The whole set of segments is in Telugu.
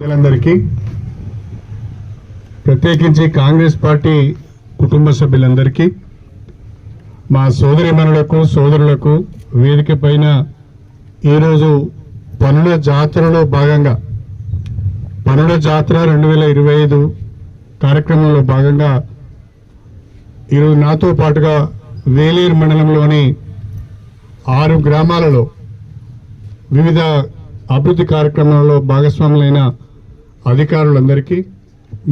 ప్రజలందరికీ ప్రత్యేకించి కాంగ్రెస్ పార్టీ కుటుంబ సభ్యులందరికీ మా సోదరిమణులకు సోదరులకు వేదిక పైన ఈరోజు పనుల జాతరలో భాగంగా పనుల జాతర రెండు వేల ఇరవై ఐదు కార్యక్రమంలో భాగంగా ఈరోజు నాతో పాటుగా వేలేరు మండలంలోని ఆరు గ్రామాలలో వివిధ అభివృద్ధి కార్యక్రమాలలో భాగస్వాములైన అధికారులందరికీ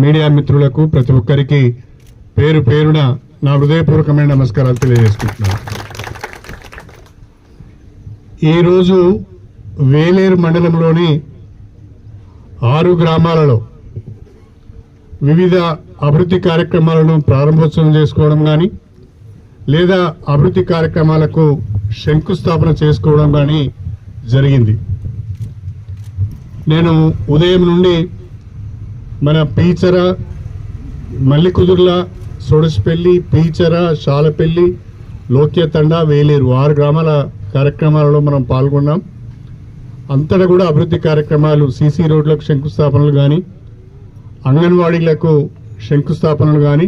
మీడియా మిత్రులకు ప్రతి ఒక్కరికి పేరు పేరున నా హృదయపూర్వకమైన నమస్కారాలు తెలియజేసుకుంటున్నాను. ఈరోజు వేలేరు మండలంలోని ఆరు గ్రామాలలో వివిధ అభివృద్ధి కార్యక్రమాలను ప్రారంభోత్సవం చేసుకోవడం కానీ లేదా అభివృద్ధి కార్యక్రమాలకు శంకుస్థాపన చేసుకోవడం కానీ జరిగింది. నేను ఉదయం నుండి మన పీచర మల్లికుదుర్ల సొడసిపల్లి పీచర శాలపల్లి లోక్యతండ వేలేరు ఆరు గ్రామాల కార్యక్రమాలలో మనం పాల్గొన్నాం. అంతటా కూడా అభివృద్ధి కార్యక్రమాలు సీసీ రోడ్లకు శంకుస్థాపనలు కానీ అంగన్వాడీలకు శంకుస్థాపనలు కానీ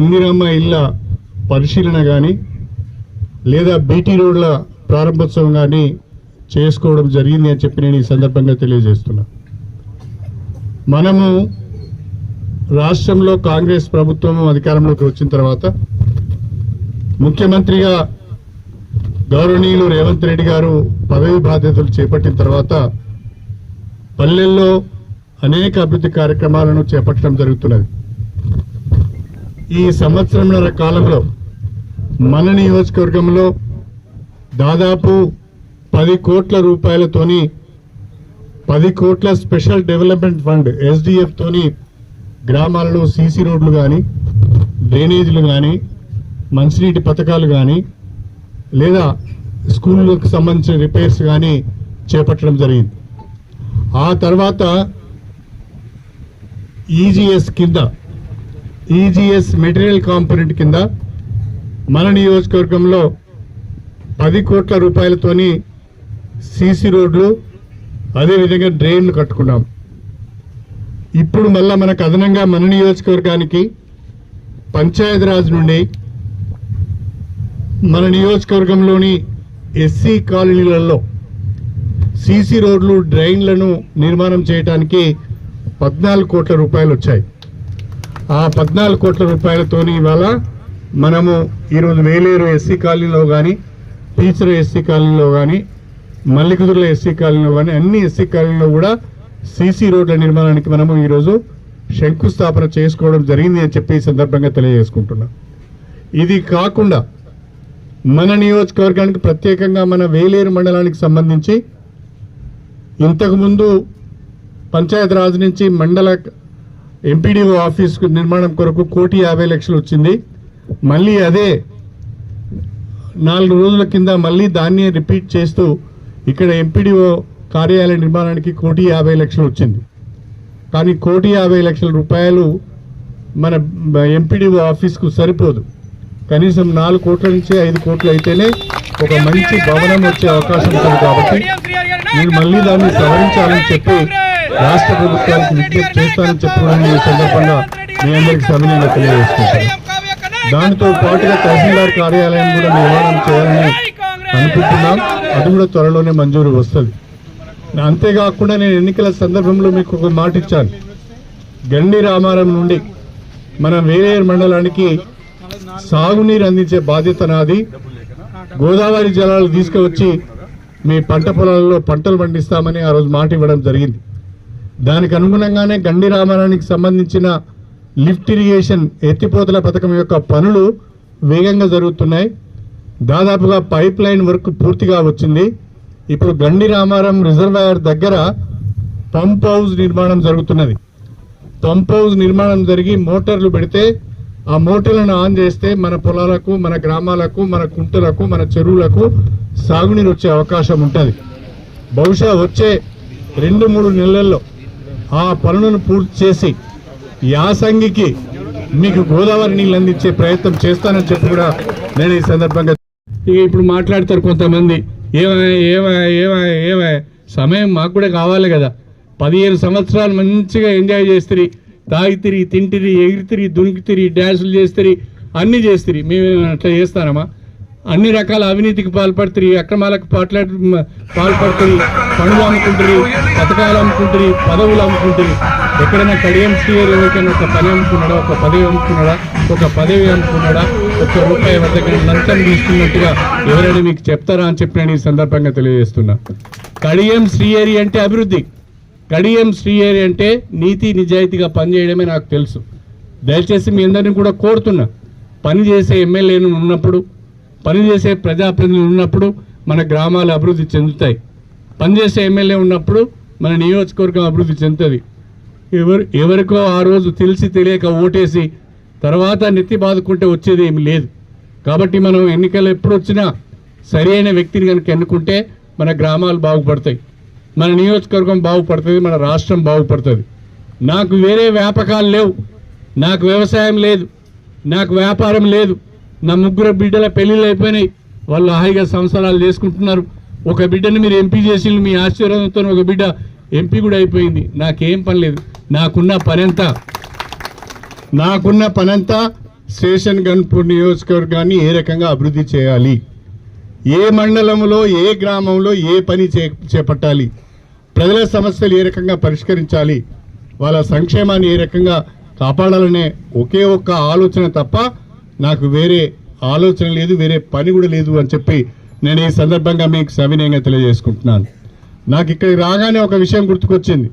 ఇందిరమ్మ ఇళ్ళ పరిశీలన కానీ లేదా బీటీ రోడ్ల ప్రారంభోత్సవం కానీ చేసుకోవడం జరిగింది అని చెప్పి నేను ఈ సందర్భంగా తెలియజేస్తున్నా. మనము రాష్ట్రంలో కాంగ్రెస్ ప్రభుత్వం అధికారంలోకి వచ్చిన తర్వాత ముఖ్యమంత్రిగా గౌరవనీయులు రేవంత్ రెడ్డి గారు పదవి బాధ్యతలు చేపట్టిన తర్వాత పల్లెల్లో అనేక అభివృద్ధి కార్యక్రమాలను చేపట్టడం జరుగుతున్నది. ఈ సంవత్సరంన్నర కాలంలో మన నియోజకవర్గంలో దాదాపు పది కోట్ల రూపాయలతోని పది కోట్ల స్పెషల్ డెవలప్మెంట్ ఫండ్ ఎస్డిఎఫ్తోని గ్రామాలలో సీసీ రోడ్లు కానీ డ్రైనేజీలు కానీ మంచినీటి పథకాలు కానీ లేదా స్కూళ్ళకు సంబంధించిన రిపేర్స్ కానీ చేపట్టడం జరిగింది. ఆ తర్వాత ఈజీఎస్ కింద ఈజీఎస్ మెటీరియల్ కాంపోనెంట్ కింద మన నియోజకవర్గంలో పది కోట్ల రూపాయలతోని సీసీ రోడ్లు అదేవిధంగా డ్రైన్లు కట్టుకున్నాం. ఇప్పుడు మళ్ళా మనకు అదనంగా మన నియోజకవర్గానికి పంచాయతీరాజ్ నుండి మన నియోజకవర్గంలోని ఎస్సీ కాలనీలలో సీసీ రోడ్లు డ్రైన్లను నిర్మాణం చేయడానికి పద్నాలుగు కోట్ల రూపాయలు వచ్చాయి. ఆ పద్నాలుగు కోట్ల రూపాయలతోని ఇవాళ మనము ఈరోజు వేలేరు ఎస్సీ కాలనీలో కానీ టీచర్ ఎస్సీ కాలనీలో కానీ మల్లికుదుర్ల ఎస్సీ కాలనీలో కానీ అన్ని ఎస్సీ కాలనీలో కూడా సీసీ రోడ్ల నిర్మాణానికి మనము ఈరోజు శంకుస్థాపన చేసుకోవడం జరిగింది అని చెప్పి ఈ సందర్భంగా తెలియజేసుకుంటున్నాం. ఇది కాకుండా మన నియోజకవర్గానికి ప్రత్యేకంగా మన వేలేరు మండలానికి సంబంధించి ఇంతకుముందు పంచాయత్ రాజు నుంచి మండల ఎంపీడీఓ ఆఫీస్ నిర్మాణం కొరకు కోటి యాభై లక్షలు వచ్చింది. మళ్ళీ అదే నాలుగు రోజుల కింద మళ్ళీ దాన్ని రిపీట్ చేస్తూ ఇక్కడ ఎంపీడీఓ కార్యాలయ నిర్మాణానికి కోటి యాభై లక్షలు వచ్చింది. కానీ కోటి యాభై లక్షల రూపాయలు మన ఎంపీడీఓ ఆఫీస్కు సరిపోదు. కనీసం నాలుగు కోట్ల నుంచి ఐదు కోట్లు అయితేనే ఒక మంచి భవనం వచ్చే అవకాశం ఉంటుంది కాబట్టి నేను మళ్ళీ దాన్ని సవరించాలని చెప్పి రాష్ట్ర ప్రభుత్వానికి విజ్ఞప్తి చేస్తానని చెప్పడం ఈ సందర్భంగా మీ అందరికి సవినయంగా తెలియజేసుకుంటాను దానితో పాటుగా తహసీల్దార్ కార్యాలయం కూడా నిర్మాణం చేయాలని అనుకుంటున్నాం. అది కూడా త్వరలోనే మంజూరు వస్తుంది. అంతేకాకుండా నేను ఎన్నికల సందర్భంలో మీకు ఒక మాట ఇచ్చాను. గండి రామారం నుండి మన వేరేరు మండలానికి సాగునీరు అందించే బాధ్యత నాది. గోదావరి జలాలు తీసుకువచ్చి మీ పంట పొలాల్లో పంటలు పండిస్తామని ఆ రోజు మాట ఇవ్వడం జరిగింది. దానికి అనుగుణంగానే గండి రామారానికి సంబంధించిన లిఫ్ట్ ఇరిగేషన్ ఎత్తిపోతల పథకం యొక్క పనులు వేగంగా జరుగుతున్నాయి. దాదాపుగా పైప్ లైన్ వర్క్ పూర్తిగా వచ్చింది. ఇప్పుడు గండి రామారం రిజర్వాయర్ దగ్గర పంప్ హౌస్ నిర్మాణం జరుగుతున్నది. పంప్ హౌస్ నిర్మాణం జరిగి మోటార్లు పెడితే ఆ మోటార్లను ఆన్ చేస్తే మన పొలాలకు మన గ్రామాలకు మన కుంటలకు మన చెరువులకు సాగునీరు వచ్చే అవకాశం ఉంటుంది. బహుశా వచ్చే రెండు మూడు నెలల్లో ఆ పనులను పూర్తి చేసి యాసంగికి మీకు గోదావరి నీళ్ళు అందించే ప్రయత్నం చేస్తానని చెప్పి కూడా నేను ఈ సందర్భంగా ఇక ఇప్పుడు మాట్లాడతారు కొంతమంది. ఏమా ఏమా ఏమా ఏమా సమయం మాకు కూడా కావాలి కదా. పదిహేను సంవత్సరాలు మంచిగా ఎంజాయ్ చేస్తుంది తాగితిరి తింటిరి ఎగిరితిరి దునికితిరి డ్యాన్సులు చేస్తుంది అన్నీ చేస్తుంది మేము అట్లా చేస్తానమ్మా అన్ని రకాల అవినీతికి పాల్పడుతుంది అక్రమాలకు పాట్లా పాల్పడుతుంది పనులు అమ్ముకుంటుంది పథకాలు అమ్ముకుంటుంది పదవులు అమ్ముకుంటుంది ఎక్కడైనా కడియం శ్రీయర్ ఎవరికైనా ఒక పని అనుకున్నాడా ఒక పదవి అనుకున్నాడా ఒక పదవి అనుకున్నాడా ఒక్క రూపాయి దగ్గర లంచం తీసుకున్నట్టుగా ఎవరైనా మీకు చెప్తారా అని చెప్పి నేను ఈ సందర్భంగా తెలియజేస్తున్నా. కడియం శ్రీహరి అంటే అభివృద్ధి. కడియం శ్రీహరి అంటే నీతి నిజాయితీగా పనిచేయడమే నాకు తెలుసు. దయచేసి మీ అందరిని కూడా కోరుతున్నా. పనిచేసే ఎమ్మెల్యేలు ఉన్నప్పుడు పనిచేసే ప్రజాప్రతినిధులు ఉన్నప్పుడు మన గ్రామాలు అభివృద్ధి చెందుతాయి. పనిచేసే ఎమ్మెల్యే ఉన్నప్పుడు మన నియోజకవర్గం అభివృద్ధి చెందుతుంది. ఎవరు ఎవరికో ఆ రోజు తెలిసి తెలియక ఓటేసి తర్వాత నెత్తి బాదుకుంటే వచ్చేది ఏమి లేదు. కాబట్టి మనం ఎన్నికలు ఎప్పుడు వచ్చినా సరి అయిన వ్యక్తిని కనుక ఎన్నుకుంటే మన గ్రామాలు బాగుపడతాయి. మన నియోజకవర్గం బాగుపడుతుంది మన రాష్ట్రం బాగుపడుతుంది. నాకు వేరే వ్యాపకాలు లేవు. నాకు వ్యవసాయం లేదు. నాకు వ్యాపారం లేదు. నా ముగ్గురు బిడ్డల పెళ్ళిళ్ళు అయిపోయినాయి. వాళ్ళు హాయిగా సంవత్సరాలు చేసుకుంటున్నారు. ఒక బిడ్డని మీరు ఎంపీ చేసి మీ ఆశీర్వాదంతో ఒక బిడ్డ ఎంపీ కూడా అయిపోయింది. నాకేం పని లేదు. నాకున్న పనంతా నాకున్న పనంతా స్టేషన్ గన్పూర్ నియోజకవర్గాన్ని ఏ రకంగా అభివృద్ధి చేయాలి? ఏ మండలంలో ఏ గ్రామంలో ఏ పని చే చేపట్టాలి? ప్రజల సమస్యలు ఏ రకంగా పరిష్కరించాలి? వాళ్ళ సంక్షేమాన్ని ఏ రకంగా కాపాడాలనే ఒకే ఒక్క ఆలోచన తప్ప నాకు వేరే ఆలోచన లేదు వేరే పని కూడా లేదు అని చెప్పి నేను ఈ సందర్భంగా మీకు సవినయంగా తెలియజేసుకుంటున్నాను. నాకు ఇక్కడికి రాగానే ఒక విషయం గుర్తుకొచ్చింది.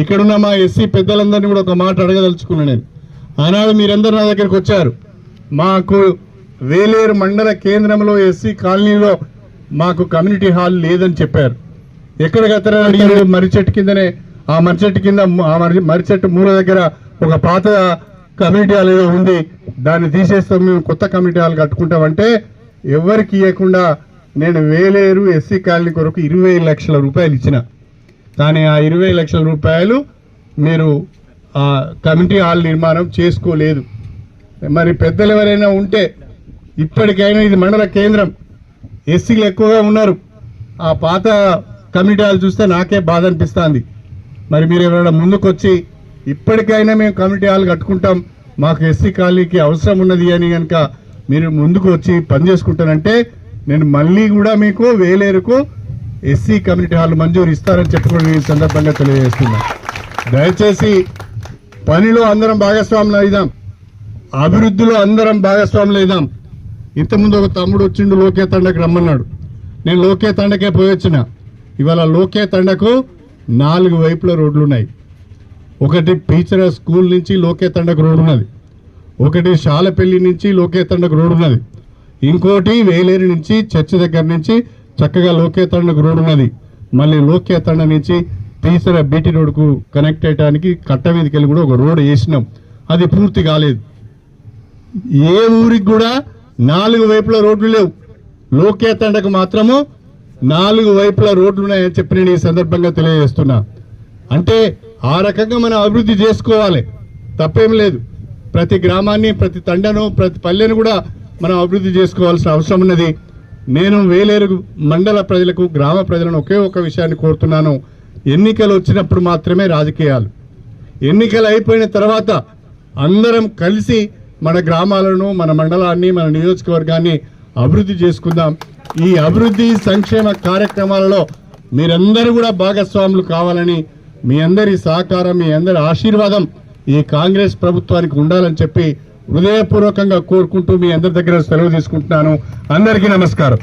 ఇక్కడున్న మా ఎస్సీ పెద్దలందరినీ కూడా ఒక మాట అడగదలుచుకున్నాను నేను. ఆనాడు మీరందరూ నా దగ్గరికి వచ్చారు. మాకు వేలేరు మండల కేంద్రంలో ఎస్సీ కాలనీలో మాకు కమ్యూనిటీ హాల్ లేదని చెప్పారు. ఎక్కడ గతర అడిగారు? మర్రి చెట్టు కిందనే. ఆ మర్రి చెట్టు కింద ఆ మర్రి మర్రి చెట్టు మూల దగ్గర ఒక పాత కమ్యూనిటీ హాల్ ఏదో ఉంది. దాన్ని తీసేస్తాం మేము కొత్త కమ్యూనిటీ హాల్ కట్టుకుంటామంటే ఎవరికి ఇవ్వకుండా నేను వేలేరు ఎస్సీ కాలనీ కొరకు ఇరవై లక్షల రూపాయలు ఇచ్చిన. కానీ ఆ ఇరవై లక్షల రూపాయలు మీరు ఆ కమిటీ హాల్ నిర్మాణం చేసుకోలేదు. మరి పెద్దలు ఎవరైనా ఉంటే ఇప్పటికైనా ఇది మండల కేంద్రం. ఎస్సీలు ఎక్కువగా ఉన్నారు. ఆ పాత కమిటీ హాల్ చూస్తే నాకే బాధ అనిపిస్తుంది. మరి మీరు ఎవరైనా ముందుకొచ్చి ఇప్పటికైనా మేము కమిటీ హాల్ కట్టుకుంటాం మాకు ఎస్సీ కాలనీకి అవసరం ఉన్నది అని కనుక మీరు ముందుకు వచ్చి పని చేసుకుంటానంటే నేను మళ్ళీ కూడా మీకు వేలేరుకు ఎస్సీ కమ్యూనిటీ హాల్ మంజూరు ఇస్తారని చెప్పుకుని ఈ సందర్భంగా తెలియజేస్తున్నా. దయచేసి పనిలో అందరం భాగస్వాములు అయిదాం. అభివృద్ధిలో అందరం భాగస్వాములు అయిదాం. ఇంతకుముందు ఒక తమ్ముడు వచ్చిండు లోకే తండకు రమ్మన్నాడు. నేను లోకే తండకే పోయొచ్చిన. ఇవాళ లోకే తండకు నాలుగు వైపుల రోడ్లు ఉన్నాయి ఒకటి పీచర స్కూల్ నుంచి లోకే తండకు రోడ్ ఉన్నది ఒకటి శాలపల్లి నుంచి లోకే తండకు రోడ్ ఉన్నది ఇంకోటి వేలేరు నుంచి చర్చ్ దగ్గర నుంచి చక్కగా లోకే రోడ్డు రోడ్ ఉన్నది. మళ్ళీ లోకేతండ నుంచి తీసర బీటీ రోడ్కు కనెక్ట్ అయ్యడానికి కట్ట మీదకి వెళ్ళి కూడా ఒక రోడ్ వేసినాం. అది పూర్తి కాలేదు. ఏ ఊరికి కూడా నాలుగు వైపుల రోడ్లు లేవు. లోకేతండకు మాత్రము నాలుగు వైపుల రోడ్లు ఉన్నాయని చెప్పి నేను ఈ సందర్భంగా తెలియజేస్తున్నా. అంటే ఆ రకంగా మనం అభివృద్ధి చేసుకోవాలి. తప్పేం లేదు. ప్రతి గ్రామాన్ని ప్రతి తండను ప్రతి పల్లెను కూడా మనం అభివృద్ధి చేసుకోవాల్సిన అవసరం ఉన్నది. నేను వేలేరు మండల ప్రజలకు గ్రామ ప్రజలను ఒకే ఒక విషయాన్ని కోరుతున్నాను. ఎన్నికలు వచ్చినప్పుడు మాత్రమే రాజకీయాలు. ఎన్నికలు అయిపోయిన తర్వాత అందరం కలిసి మన గ్రామాలను మన మండలాన్ని మన నియోజకవర్గాన్ని అభివృద్ధి చేసుకుందాం. ఈ అభివృద్ధి సంక్షేమ కార్యక్రమాలలో మీరందరూ కూడా భాగస్వాములు కావాలని మీ అందరి సహకారం మీ అందరి ఆశీర్వాదం ఈ కాంగ్రెస్ ప్రభుత్వానికి ఉండాలని చెప్పి హృదయపూర్వకంగా కోరుకుంటూ మీ అందరి దగ్గర సెలవు తీసుకుంటున్నాను. అందరికీ నమస్కారం.